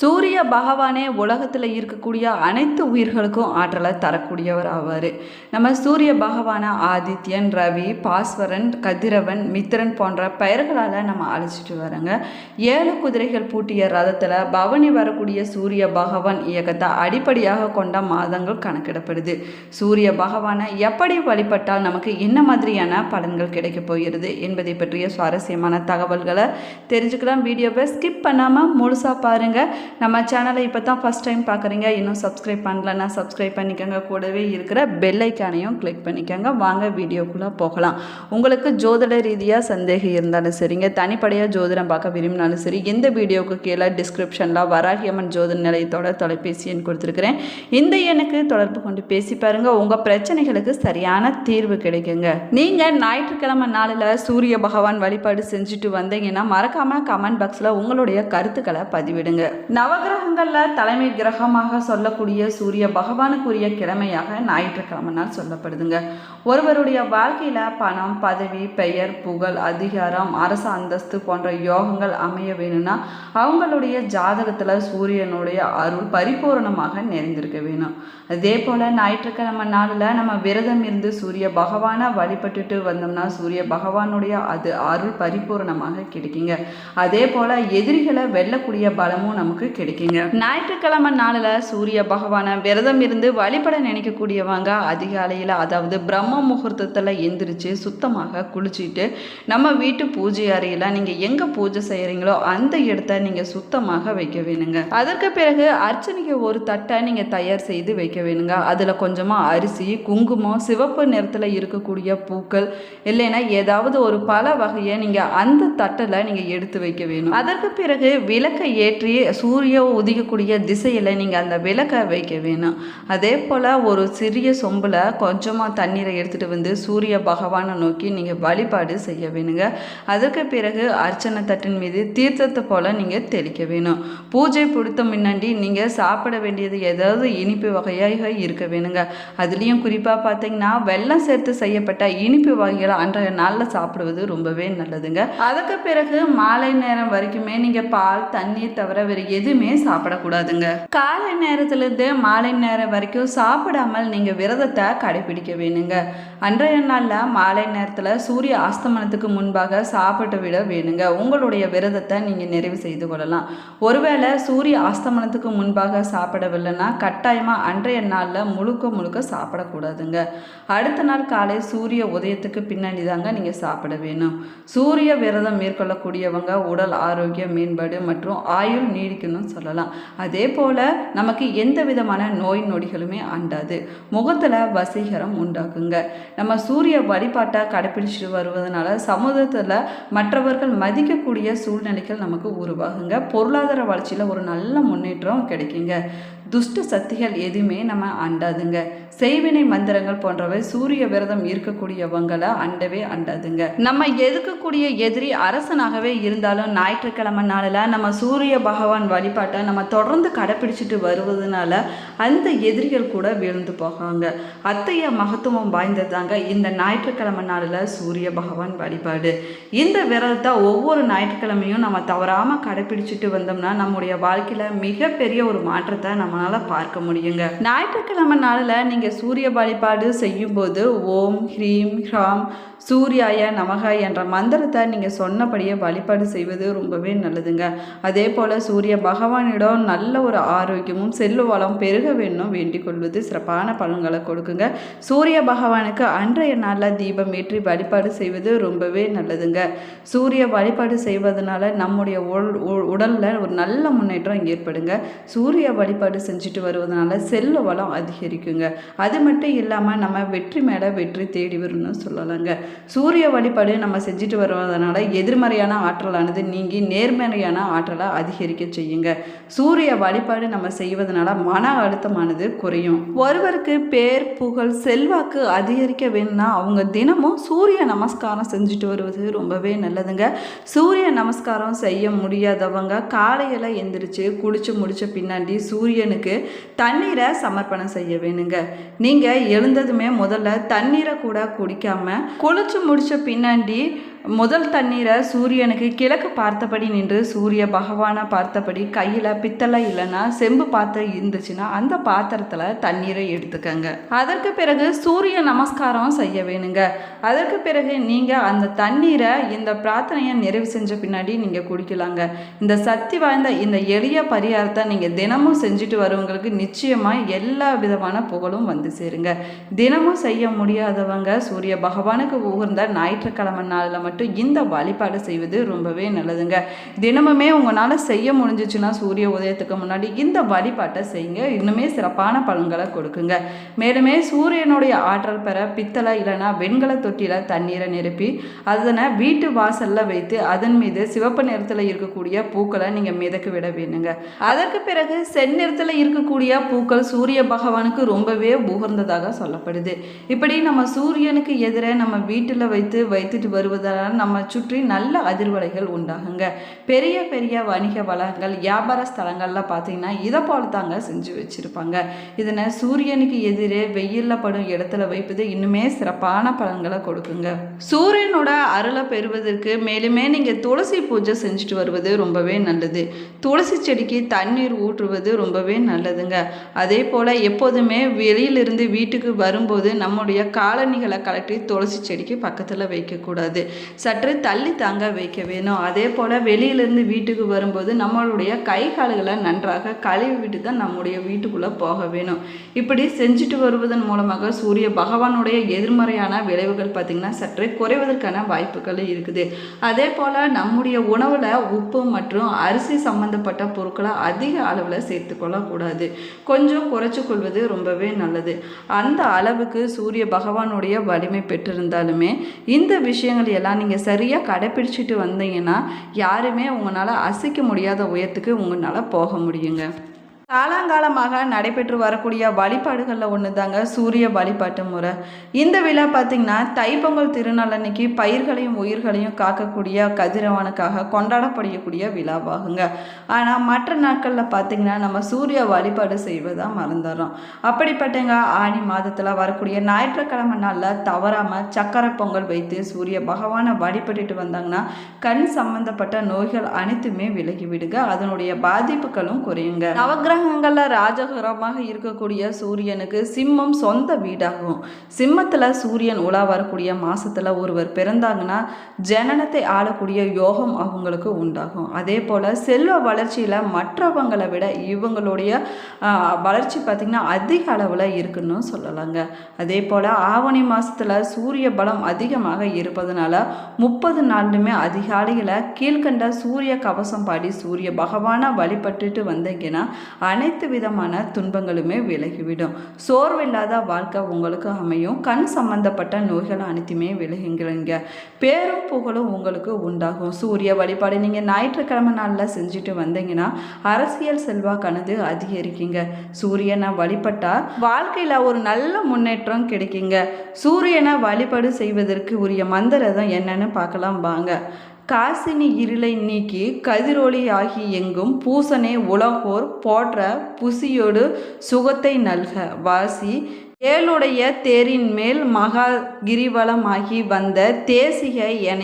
சூரிய பகவானே உலகத்தில் இருக்கக்கூடிய அனைத்து உயிர்களுக்கும் ஆற்றலை தரக்கூடியவர் ஆவார். நம்ம சூரிய பகவான ஆதித்யன் ரவி பாஸ்வரன் கதிரவன் மித்திரன் போன்ற பெயர்களால் நம்ம அழைச்சிட்டு வரோங்க ஏழு குதிரைகள் பூட்டிய ரதத்தில் பவனி வரக்கூடிய சூரிய பகவான் இயக்கத்தை அடிப்படையாக கொண்ட மாதங்கள் கணக்கிடப்படுது. சூரிய பகவானை எப்படி வழிபட்டால் நமக்கு என்ன மாதிரியான பலன்கள் கிடைக்கப் போகிறது என்பதை பற்றிய சுவாரஸ்யமான தகவல்களை தெரிஞ்சுக்கலாம். வீடியோவை ஸ்கிப் பண்ணாமல் முழுசாக பாருங்கள் நம்ம சேனலை இப்போ தான் ஃபஸ்ட் டைம் பார்க்குறீங்க இன்னும் சப்ஸ்கிரைப் பண்ணலன்னா சப்ஸ்கிரைப் பண்ணிக்கோங்க. கூடவே இருக்கிற பெல்லைக்கானையும் கிளிக் பண்ணிக்கோங்க. வாங்க வீடியோக்குள்ளே போகலாம். உங்களுக்கு ஜோதிட ரீதியாக சந்தேகம் இருந்தாலும் சரிங்க. தனிப்படையாக ஜோதிடம் பார்க்க விரும்பினாலும் சரி இந்த வீடியோவுக்கு கீழே டிஸ்கிரிப்ஷனில் வராகியம்மன் ஜோதிட நிலையத்தோட தொலைபேசி எண் கொடுத்துருக்குறேன். இந்த எண்ணுக்கு தொடர்பு கொண்டு பேசி பாருங்கள் உங்கள் பிரச்சனைகளுக்கு சரியான தீர்வு கிடைக்குங்க. நீங்கள் ஞாயிற்றுக்கிழமை நாளில் சூரிய பகவான் வழிபாடு செஞ்சுட்டு வந்தீங்கன்னா மறக்காமல் கமெண்ட் பாக்ஸில் உங்களுடைய கருத்துக்களை பதிவிடுங்க. நவகிரகங்களில் தலைமை கிரகமாக சொல்லக்கூடிய சூரிய பகவானுக்குரிய கிழமையாக ஞாயிற்றுக்கிழமை நாள் சொல்லப்படுதுங்க. ஒருவருடைய வாழ்க்கையில் பணம் பதவி பெயர் புகழ் அதிகாரம் அரச அந்தஸ்து போன்ற யோகங்கள் அமைய வேணும்னா அவங்களுடைய ஜாதகத்தில் சூரியனுடைய அருள் பரிபூரணமாக நிறைந்திருக்க வேணும். அதே போல் ஞாயிற்றுக்கிழமை நாளில் நம்ம விரதம் இருந்து சூரிய பகவானை வழிபட்டுட்டு வந்தோம்னா சூரிய பகவானுடைய அது அருள் பரிபூரணமாக கிடைக்குங்க. அதே போல் எதிரிகளை வெல்லக்கூடிய பலமும் நமக்கு கிடைக்குங்க? ஞாயிற்றுக்கிழமை நாளில் சூரிய பகவானை விரதம் இருந்து வழிபட நினைக்கக்கூடியவங்க அதிகாலையில் அதாவது பிரம்ம முகூர்த்தத்தில் எந்திரிச்சு சுத்தமாக குளிச்சுட்டு நம்ம வீட்டு பூஜை அறையில் நீங்கள் எங்கே பூஜை செய்கிறீங்களோ அந்த இடத்த நீங்கள் சுத்தமாக வைக்க வேணுங்க. அதற்கு பிறகு அர்ச்சனைக்கு ஒரு தட்டை நீங்கள் தயார் செய்து வைக்க வேணுங்க. அதில் கொஞ்சமாக அரிசி குங்குமம் சிவப்பு நிறத்தில் இருக்கக்கூடிய பூக்கள் இல்லைன்னா ஏதாவது ஒரு பல வகையை நீங்கள் அந்த தட்டில் நீங்கள் எடுத்து வைக்க வேணும். அதற்கு பிறகு விளக்கை ஏற்றி சூரிய சூரிய உதிக்கக்கூடிய திசையில் நீங்கள் அந்த விளக்கை வைக்க வேணும். அதே போல் ஒரு சிறிய சொம்பில் கொஞ்சமாக தண்ணீரை எடுத்துகிட்டு வந்து சூரிய பகவானை நோக்கி நீங்கள் வழிபாடு செய்ய வேணுங்க. அதற்கு பிறகு அர்ச்சனை தட்டின் மீது தீர்த்தத்தை போல் நீங்கள் தெளிக்க வேணும். பூஜை பிடித்த முன்னாடி நீங்கள் சாப்பிட வேண்டியது ஏதாவது இனிப்பு வகையாக இருக்க வேணுங்க. அதுலேயும் குறிப்பாக பார்த்தீங்கன்னா வெள்ளம் சேர்த்து செய்யப்பட்ட இனிப்பு வகைகளை அன்றைய நாளில் சாப்பிடுவது ரொம்பவே நல்லதுங்க. அதுக்கு பிறகு மாலை நேரம் வரைக்குமே நீங்கள் பால் தண்ணீர் தவிர வேறு எதுவுமே சாப்பிடக்கூடாதுங்க. காலை நேரத்துலேருந்து மாலை நேரம் வரைக்கும் சாப்பிடாமல் நீங்கள் விரதத்தை கடைபிடிக்க வேணுங்க. அன்றைய நாளில் மாலை நேரத்தில் சூரிய அஸ்தமனத்துக்கு முன்பாக சாப்பிட்டு விட வேணுங்க. உங்களுடைய விரதத்தை நீங்கள் நிறைவு செய்து கொள்ளலாம். ஒருவேளை சூரிய அஸ்தமனத்துக்கு முன்பாக சாப்பிடவில்லைன்னா கட்டாயமாக அன்றைய நாளில் முழுக்க முழுக்க சாப்பிடக்கூடாதுங்க. அடுத்த நாள் காலை சூரிய உதயத்துக்கு பின்னாடி தாங்க நீங்கள் சாப்பிட வேணும். சூரிய விரதம் மேற்கொள்ளக்கூடியவங்க உடல் ஆரோக்கியம் மேம்பாடு மற்றும் ஆயுள் நீடிக்கணும்னு சொல்லலாம். அதே போல் நமக்கு எந்த விதமான நோய் நொடிகளுமே அண்டாது. முகத்தில் வசீகரம் உண்டாக்குங்க. நம்ம சூரிய வழிபாட்டை கடைப்பிடிச்சிட்டு வருவதனால சமூகத்தில் மற்றவர்கள் மதிக்கக்கூடிய சூழ்நிலைகள் நமக்கு உருவாகுங்க. பொருளாதார வளர்ச்சியில் ஒரு நல்ல முன்னேற்றம் கிடைக்குங்க. துஷ்ட சக்திகள் எதுவுமே நம்ம அண்டாதுங்க. செய்வினை மந்திரங்கள் போன்றவை சூரிய விரதம் இருக்கக்கூடியவங்களை அண்டவே அண்டாதுங்க. நம்ம எதுக்கக்கூடிய எதிரி அரசனாகவே இருந்தாலும் ஞாயிற்றுக்கிழமை நாளில் நம்ம சூரிய பகவான் வழிபாட்டை நம்ம தொடர்ந்து கடைப்பிடிச்சிட்டு வருவதனால அந்த எதிரிகள் கூட விழுந்து போகாங்க. அத்தைய மகத்துவம் வாய்ந்ததாங்க இந்த ஞாயிற்றுக்கிழமை நாளில் சூரிய பகவான் வழிபாடு. இந்த விரதத்தை ஒவ்வொரு ஞாயிற்றுக்கிழமையும் நம்ம தவறாமல் கடைப்பிடிச்சிட்டு வந்தோம்னா நம்முடைய வாழ்க்கையில் மிகப்பெரிய ஒரு மாற்றத்தை நம்மளால் பார்க்க முடியுங்க. ஞாயிற்றுக்கிழமை நாளில் நீங்கள் சூரிய வழிபாடு செய்யும்போது ஓம் ஹ்ரீம் ஹ்ராம் சூர்யாய நமக என்ற மந்திரத்தை நீங்கள் சொன்னபடியே வழிபாடு செய்வது ரொம்பவே நல்லதுங்க. அதே போல் சூரிய பகவானிடம் நல்ல ஒரு ஆரோக்கியமும் செல்வ வளம் பெருக வேண்டும். வேண்டிக் கொள்வது சிறப்பான பலன்களை கொடுக்குங்க. சூரிய பகவானுக்கு அன்றைய நாளில் தீபம் ஏற்றி வழிபாடு செய்வது ரொம்பவே நல்லதுங்க. சூரிய வழிபாடு செய்வதனால நம்முடைய உடலில் ஒரு நல்ல முன்னேற்றம் ஏற்படுங்க. சூரிய வழிபாடு செஞ்சுட்டு வருவதனால செல்வ வளம் அதிகரிக்குங்க. அது மட்டும் இல்லாமல் நம்ம வெற்றி மேலே வெற்றி தேடி வரும்னு சொல்லலாங்க. சூரிய வழிபாடு நம்ம செஞ்சுட்டு வருவதனால எதிர்மறையான ஆற்றலானது நீங்கி நேர்மறையான ஆற்றலை அதிகரிக்க செய்யுங்க. சூரிய வழிபாடு நம்ம செய்வதனால மன அழுத்தமானது குறையும். ஒருவருக்கு பேர் புகழ் செல்வாக்கு அதிகரிக்க வேணும்னா அவங்க தினமும் சூரிய நமஸ்காரம் செஞ்சுட்டு வருவது ரொம்பவே நல்லதுங்க. சூரிய நமஸ்காரம் செய்ய முடியாதவங்க காலையில் எந்திரிச்சு குளிச்சு முடிச்ச பின்னாடி சூரியனுக்கு தண்ணீரை சமர்ப்பணம் செய்ய வேணுங்க. நீங்கள் எழுந்ததுமே முதல்ல தண்ணீரை கூட குடிக்காம குளிச்சு முடிச்ச பின்னாடி முதல் தண்ணீரை சூரியனுக்கு கிழக்கு பார்த்தபடி நின்று சூரிய பகவானை பார்த்தபடி கையில் பித்தளை இல்லைன்னா செம்பு பாத்திரம் இருந்துச்சுன்னா அந்த பாத்திரத்தில் தண்ணீரை எடுத்துக்கங்க. அதற்கு பிறகு சூரிய நமஸ்காரம் செய்ய வேணுங்க. அதற்கு பிறகு நீங்கள் அந்த தண்ணீரை இந்த பிரார்த்தனையை நிறைவு செஞ்ச பின்னாடி நீங்கள் குடிக்கலாங்க. இந்த சக்தி வாய்ந்த இந்த எளிய பரிகாரத்தை நீங்கள் தினமும் செஞ்சுட்டு வரவங்களுக்கு நிச்சயமாக எல்லா விதமான புகழும் வந்து சேருங்க. தினமும் செய்ய முடியாதவங்க சூரிய பகவானுக்கு உகந்த ஞாயிற்றுக்கிழமை நாளில் மட்டும் இந்த வழிபாடு செய்வது ரொம்பவே நல்லதுங்க. தினமுமே உங்களால் செய்ய முடிஞ்சிச்சுன்னா சூரிய உதயத்துக்கு முன்னாடி இந்த வழிபாட்டை செய்யுங்க. இன்னுமே சிறப்பான பலன்களை கொடுக்குங்க. மேலுமே சூரியனுடைய ஆற்றல் பெற பித்தளை இல்லைன்னா வெண்கல தொட்டியில் தண்ணீரை நிரப்பி அதனை வீட்டு வாசலில் வைத்து அதன் மீது சிவப்பு நிறத்தில் இருக்கக்கூடிய பூக்களை நீங்கள் மிதக்க விட வேணுங்க அதற்கு பிறகு செந்நிறத்தில் இருக்கக்கூடிய பூக்கள் சூரிய பகவானுக்கு ரொம்பவே உகர்ந்ததாக சொல்லப்படுது. இப்படி நம்ம சூரியனுக்கு எதிரே நம்ம வீட்டில் வைத்து வைத்துட்டு வருவதால் நம்ம சுற்றி நல்ல அதிர்வலைகள் உண்டாகுங்க. பெரிய பெரிய வணிக வளங்கள் வியாபார ஸ்தலங்கள்ல பார்த்தீங்கன்னா இதை போல தாங்க செஞ்சு வச்சுருப்பாங்க. இதனை சூரியனுக்கு எதிரே வெயிலில் படும் இடத்துல வைப்பது இன்னுமே சிறப்பான பலன்களை கொடுக்குங்க. சூரியனோட அருளை பெறுவதற்கு மேலுமே நீங்கள் துளசி பூஜை செஞ்சுட்டு வருவது ரொம்பவே நல்லது. துளசி செடிக்கு தண்ணீர் ஊற்றுவது ரொம்பவே நல்லதுங்க. அதே போல் எப்போதுமே வெளியிலிருந்து வீட்டுக்கு வரும்போது நம்முடைய காலணிகளை கலட்டி துளசி செடிக்கு பக்கத்தில் வைக்கக்கூடாது. சற்று தள்ளி தாங்க வைக்க வேணும். அதே போல் வெளியிலேருந்து வீட்டுக்கு வரும்போது நம்மளுடைய கை கால்களை நன்றாக கழுவி விட்டு தான் நம்முடைய வீட்டுக்குள்ளே போக வேணும். இப்படி செஞ்சுட்டு வருவதன் மூலமாக சூரிய பகவானுடைய எதிர்மறையான விளைவுகள் பார்த்திங்கன்னா சற்று குறைவதற்கான வாய்ப்புகள் இருக்குது. அதே போல் நம்முடைய உணவில் உப்பு மற்றும் அரிசி சம்மந்தப்பட்ட பொருட்களை அதிக அளவில் சேர்த்துக்கொள்ளக்கூடாது கொஞ்சம் குறைச்சி கொள்வது ரொம்பவே நல்லது. அந்த அளவுக்கு சூரிய பகவானுடைய வலிமை பெற்றிருந்தாலுமே இந்த விஷயங்கள் எல்லாம் நீங்கள் சரியாக கடைப்பிடிச்சிட்டு வந்தீங்கன்னா யாருமே உங்களால் அசைக்க முடியாத உயரத்துக்கு உங்களால் போக முடியுங்க. காலங்காலமாக நடைபெற்று வரக்கூடிய வழிபாடுகளில் ஒன்று தாங்க சூரிய வழிபாட்டு முறை. இந்த விழா பார்த்திங்கன்னா தைப்பொங்கல் திருநாள் அன்னைக்கு பயிர்களையும் உயிர்களையும் காக்கக்கூடிய கதிரவனுக்காக கொண்டாடப்படக்கூடிய விழாவாகுங்க. ஆனால் மற்ற நாட்களில் பார்த்திங்கன்னா நம்ம சூரிய வழிபாடு செய்வதாக மறந்துடுறோம் அப்படிப்பட்டங்க ஆணி மாதத்தில் வரக்கூடிய ஞாயிற்றுக்கிழமை நாளில் தவறாமல் சக்கரை பொங்கல் வைத்து சூரிய பகவானை வழிபட்டுட்டு வந்தாங்கன்னா கண் சம்பந்தப்பட்ட நோய்கள் அனைத்துமே விலகி விடுங்க. அதனுடைய பாதிப்புகளும் குறையுங்க. நவகிரக கிரகங்களில் ராஜகரமாக இருக்கக்கூடிய சூரியனுக்கு சிம்மம் சொந்த வீடாகும். சிம்மத்தில் சூரியன் உலா வரக்கூடிய மாதத்தில் ஒருவர் பிறந்தாங்கன்னா ஜனனத்தை ஆளக்கூடிய யோகம் அவங்களுக்கு உண்டாகும். அதே போல் செல்வ வளர்ச்சியில் மற்றவங்களை விட இவங்களுடைய வளர்ச்சி பார்த்திங்கன்னா அதிக அளவில் இருக்குன்னு சொல்லலாங்க. அதே போல் ஆவணி மாதத்தில் சூரிய பலம் அதிகமாக இருப்பதனால முப்பது நாளுமே அதிகாலையில் கீழ்கண்ட சூரிய கவசம் பாடி சூரிய பகவானை வழிபட்டுட்டு வந்தீங்கன்னா அனைத்து விதமான துன்பங்களுமே விலகிவிடும். சோர்வில்லாத வாழ்க்கை உங்களுக்கு அமையும். கண் சம்பந்தப்பட்ட நோய்கள் அனைத்துமே விலகுங்கிறீங்க பேரும் புகழும் உங்களுக்கு உண்டாகும். சூரிய வழிபாடு நீங்கள் ஞாயிற்றுக்கிழமை நாளில் செஞ்சுட்டு வந்தீங்கன்னா அரசியல் செல்வாக்கானது அதிகரிக்குங்க. சூரியனை வழிபட்டால் வாழ்க்கையில் ஒரு நல்ல முன்னேற்றம் கிடைக்குங்க. சூரியனை வழிபாடு செய்வதற்கு உரிய மந்திரதம் என்னன்னு பார்க்கலாம் வாங்க. காசினி இருளை நீக்கி கதிரொளி ஆகி எங்கும் பூசனே உலகோர் போற்ற புசியோடு சுகத்தை நல்க. வாசி ஏழுடைய தேரின் மேல் மகா கிரிவலமாகி வந்த தேசிக என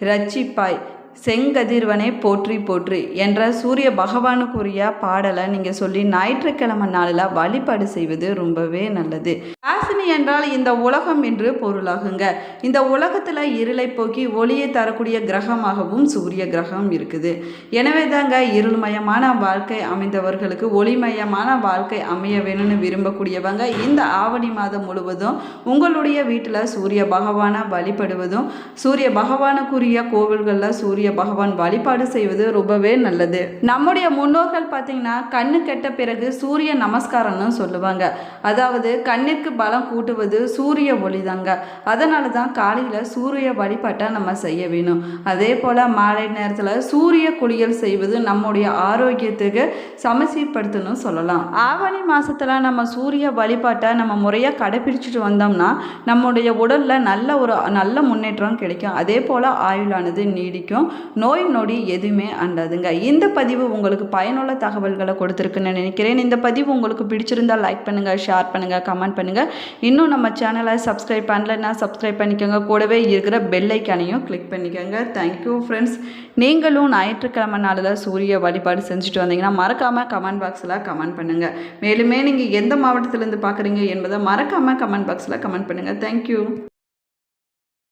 ரட்சிப்பாய். செங்கதிர்வனை போற்றி போற்றி என்ற சூரிய பகவானுக்குரிய பாடலை நீங்கள் சொல்லி ஞாயிற்றுக்கிழமை நாளில் வழிபாடு செய்வது ரொம்பவே நல்லது. காசினி என்றால் இந்த உலகம் என்று பொருளாகுங்க. இந்த உலகத்தில் இருளை போக்கி ஒளியை தரக்கூடிய கிரகமாகவும் சூரிய கிரகம் இருக்குது. எனவே தாங்க இருள்மயமான வாழ்க்கை அமைந்தவர்களுக்கு ஒளிமயமான வாழ்க்கை அமைய வேணும்னு விரும்பக்கூடியவங்க இந்த ஆவணி மாதம் முழுவதும் உங்களுடைய வீட்டில் சூரிய பகவானை வழிபடுவதும் சூரிய பகவானுக்குரிய கோவில்களில் சூரிய சூரிய பகவான் வழிபாடு செய்வது ரொம்பவே நல்லது. நம்முடைய முன்னோர்கள் பார்த்தீங்கன்னா கண்ணு கெட்ட பிறகு சூரிய நமஸ்காரம்னு சொல்லுவாங்க. அதாவது கண்ணிற்கு பலம் கூட்டுவது சூரிய ஒளி தாங்க அதனால தான் காலையில் சூரிய வழிபாட்டை நம்ம செய்ய வேணும். அதே போல் மாலை நேரத்தில் சூரிய குளியல் செய்வது நம்முடைய ஆரோக்கியத்துக்கு சமசீர்படுத்தணும் சொல்லலாம். ஆவணி மாதத்தில் நம்ம சூரிய வழிபாட்டை நம்ம முறையாக கடைபிடிச்சிட்டு வந்தோம்னா நம்முடைய உடலில் நல்ல ஒரு நல்ல முன்னேற்றம் கிடைக்கும். அதே போல் ஆயுளானது நீடிக்கும். நோய் நொடி எதுவுமே அண்டாதுங்க. இந்த பதிவு உங்களுக்கு பயனுள்ள தகவல்களை கொடுத்துருக்குன்னு நினைக்கிறேன். இந்த பதிவு உங்களுக்கு பிடிச்சிருந்தால் லைக் பண்ணுங்கள் ஷேர் பண்ணுங்கள் கமெண்ட் பண்ணுங்கள் இன்னும் நம்ம சேனலை சப்ஸ்கிரைப் பண்ணலைன்னா சப்ஸ்கிரைப் பண்ணிக்கோங்க. கூடவே இருக்கிற பெல் ஐக்கானையும் கிளிக் பண்ணிக்கோங்க. தேங்க்யூ ஃப்ரெண்ட்ஸ் நீங்களும் ஞாயிற்றுக்கிழமை நாளில் சூரிய வழிபாடு செஞ்சுட்டு வந்தீங்கன்னா மறக்காமல் கமெண்ட் பாக்ஸில் கமெண்ட் பண்ணுங்கள் மேலுமே நீங்கள் எந்த மாவட்டத்திலேருந்து பார்க்குறீங்க என்பதை மறக்காமல் கமெண்ட் பாக்ஸில் கமெண்ட் பண்ணுங்கள் தேங்க்யூ